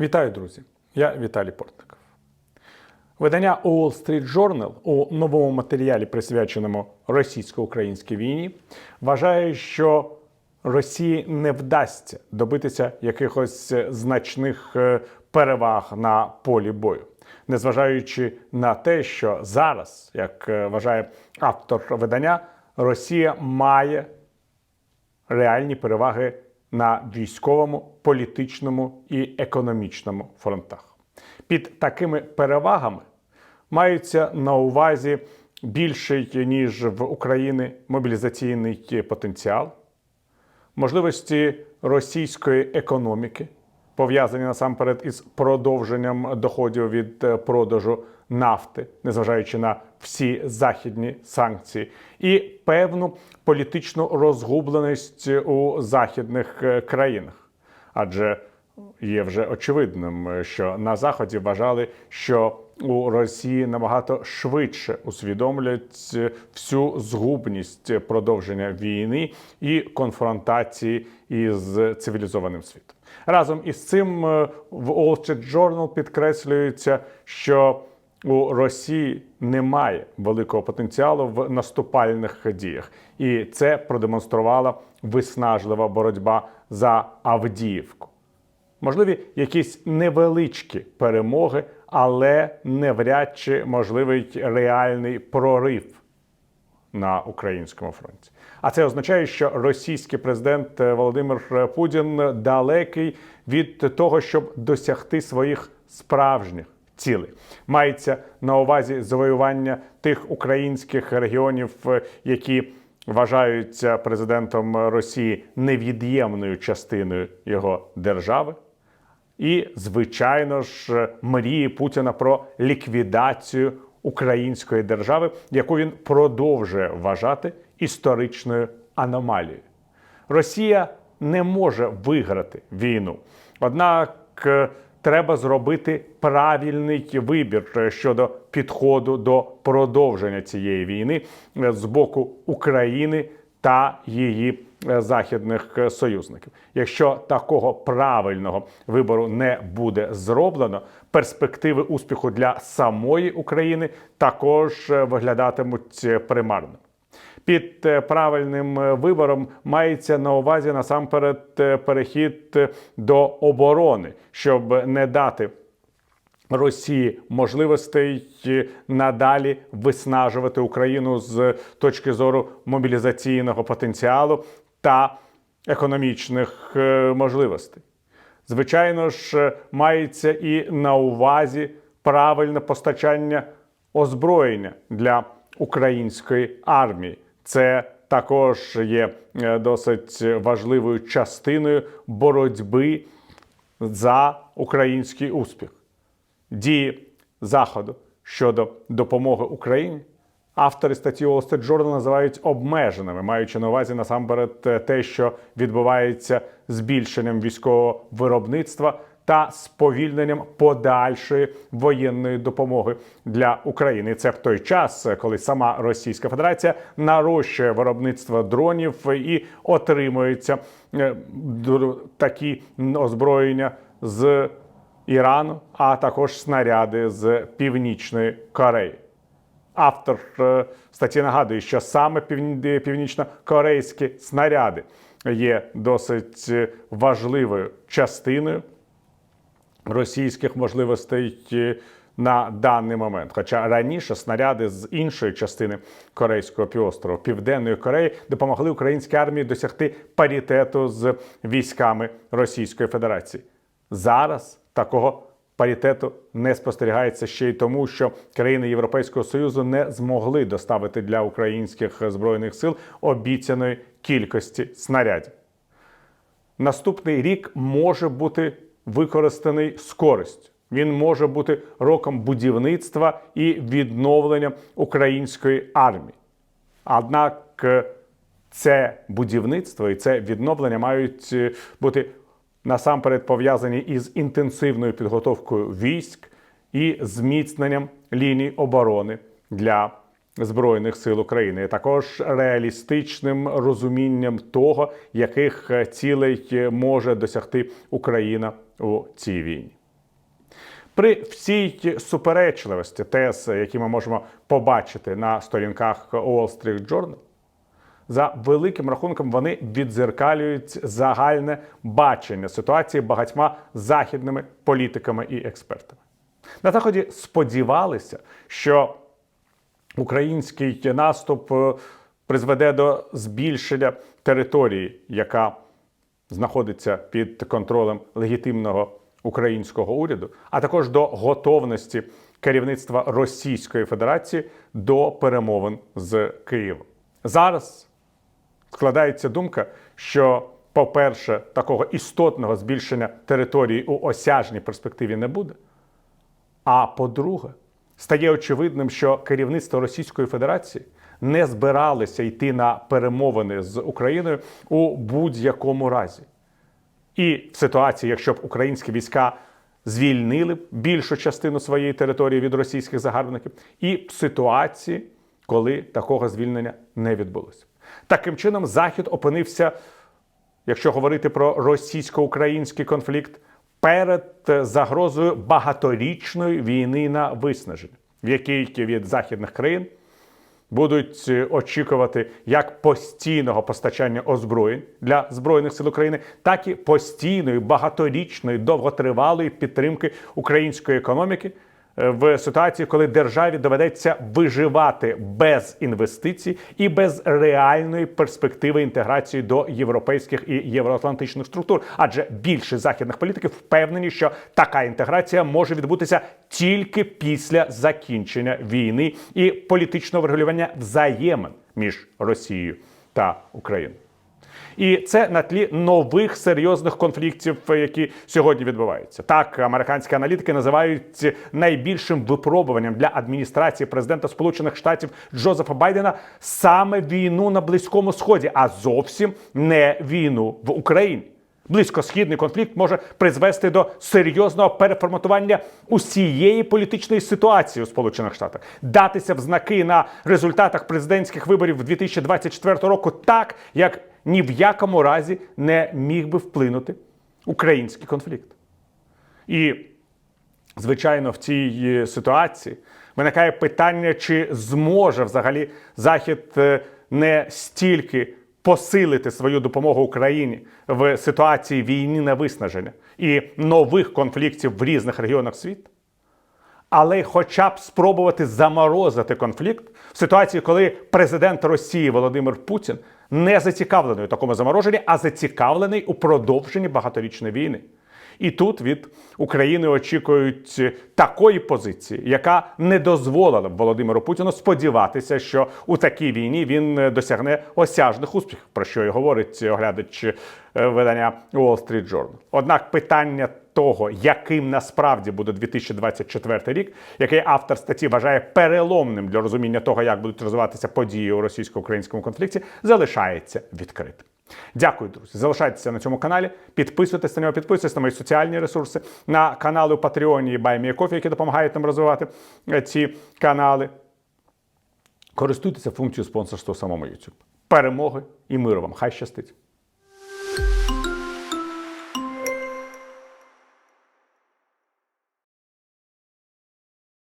Вітаю, друзі! Я Віталій Портников. Видання Wall Street Journal у новому матеріалі, присвяченому російсько-українській війні, вважає, що Росії не вдасться добитися якихось значних е, переваг на полі бою, незважаючи на те, що зараз, як е, вважає автор видання, Росія має реальні переваги на військовому, політичному і економічному фронтах. Під такими перевагами маються на увазі більший ніж в Україні мобілізаційний потенціал, можливості російської економіки, пов'язані насамперед із продовженням доходів від е, продажу нафти, незважаючи на всі західні санкції, і певну політичну розгубленість у західних е, країнах. Адже є вже очевидним, е, що на заході вважали, що у Росії набагато швидше усвідомлюють е, всю згубність продовження війни і конфронтації із цивілізованим світом. Разом із цим е, в Wall Street Journal підкреслюється, що у Росії немає великого потенціалу в наступальних діях, і це продемонструвала виснажлива боротьба за Авдіївку. Можливі якісь невеличкі перемоги, але навряд чи можливий реальний прорив на українському фронті. А це означає, що російський президент е, Володимир Путін далекий від того, щоб досягти своїх справжніх цілей. Мається на увазі завоювання тих українських регіонів, е, які вважаються президентом Росії невід'ємною частиною його держави. І, звичайно ж, мрії Путіна про ліквідацію української держави, яку він продовжує вважати історичною аномалією. Росія не може виграти війну. Однак е, треба зробити правильний вибір щодо підходу до продовження цієї війни е, з боку України та її е, західних е, союзників. Якщо такого правильного вибору не буде зроблено, перспективи успіху для самої України також е, виглядатимуть е, примарно. Під е, правильним е, вибором мається на увазі насамперед е, перехід е, до оборони, щоб не дати Росії можливостей е, надалі виснажувати Україну з точки зору мобілізаційного потенціалу та економічних е, можливостей. Звичайно ж, е, мається і на увазі правильне постачання озброєння для української армії. Це також є е, досить важливою частиною боротьби за український успіх дії Заходу щодо допомоги Україні. Автори статті Wall Street Journal називають обмеженими, маючи на увазі насамперед е, те, що відбувається збільшенням військового виробництва та сповільненням подальшої воєнної допомоги для України. Це в той час, е, коли сама Російська Федерація нарощує виробництво дронів і отримується е, такі озброєння з Ірану, а також снаряди з Північної Кореї. Автор е, статті нагадує, що саме північно-корейські снаряди є досить е, важливою частиною російських можливостей е, на даний момент. Хоча раніше снаряди з іншої частини Корейського півострову Південної Кореї допомогли українській армії досягти паритету з військами Російської Федерації. Зараз такого паритету не спостерігається ще й тому, що країни Європейського Союзу не змогли доставити для українських збройних сил обіцяної кількості снарядів. Наступний рік може бути використаний з користю. Він може бути роком будівництва і відновлення української армії. Однак е, це будівництво і це відновлення мають е, бути насамперед пов'язані із інтенсивною підготовкою військ і зміцненням ліній оборони для Збройних сил України, також реалістичним розумінням того, яких е, цілей е, може досягти Україна у цій війні. При всій суперечливості тез, які ми можемо побачити на сторінках Wall Street Journal, за великим рахунком вони віддзеркалюють загальне бачення ситуації багатьма західними політиками і експертами. На заході сподівалися, що український наступ е, призведе до збільшення території, яка знаходиться під контролем легітимного українського уряду, а також до готовності керівництва Російської Федерації до перемовин з Києвом. Зараз складається думка, що, по-перше, такого істотного збільшення території у осяжній перспективі не буде. А по-друге, стає очевидним, що керівництво Російської Федерації не збиралося йти на перемовини з Україною у будь-якому разі. І в ситуації, якщо б українські війська звільнили більшу частину своєї території від російських загарбників, і в ситуації, коли такого звільнення не відбулося. Таким чином, Захід опинився, якщо говорити про російсько-український конфлікт, перед загрозою багаторічної війни на виснаження, в якій від західних країн будуть е, очікувати як постійного постачання озброєнь для збройних сил України, так і постійної багаторічної довготривалої підтримки української економіки е, в ситуації, коли державі доведеться виживати без інвестицій і без реальної перспективи інтеграції до європейських і євроатлантичних структур. Адже більшість західних політиків впевнені, що така інтеграція може відбутися тільки після закінчення війни і політичного врегулювання взаємин між Росією та Україною. І це на тлі нових серйозних конфліктів, які сьогодні відбуваються. Так, американські аналітики називають найбільшим випробуванням для адміністрації президента Сполучених Штатів Джозефа Байдена саме війну на Близькому Сході, а зовсім не війну в Україні. Близькосхідний конфлікт може призвести до серйозного переформатування усієї політичної ситуації у Сполучених Штатах, датися в знаки на результатах президентських виборів 2024 року, так як ні в якому разі не міг би вплинути український конфлікт. І, звичайно, в цій е, ситуації виникає питання, чи зможе взагалі Захід е, не стільки посилити свою допомогу Україні в ситуації війни на виснаження і нових конфліктів в різних регіонах світу, але хоча б спробувати заморозити конфлікт в ситуації, коли президент Росії Володимир Путін не зацікавлений у такому замороженні, а зацікавлений у продовженні багаторічної війни. І тут від України очікують такої позиції, яка не дозволила б Володимиру Путіну сподіватися, що у такій війні він досягне осяжних успіхів, про що і говорить оглядач е, видання Wall Street Journal. Однак питання того, яким насправді буде 2024 рік, який автор статті вважає переломним для розуміння того, як будуть розвиватися події у російсько-українському конфлікті, залишається відкритим. Дякую, друзі. Залишайтеся на цьому каналі. Підписуйтесь на нього, підписуйтесь на мої соціальні ресурси, на канали у Патреоні і BuyMeACoffee, які допомагають нам розвивати е, ці канали. Користуйтеся функцією спонсорства самому YouTube. Перемоги і миру вам! Хай щастить!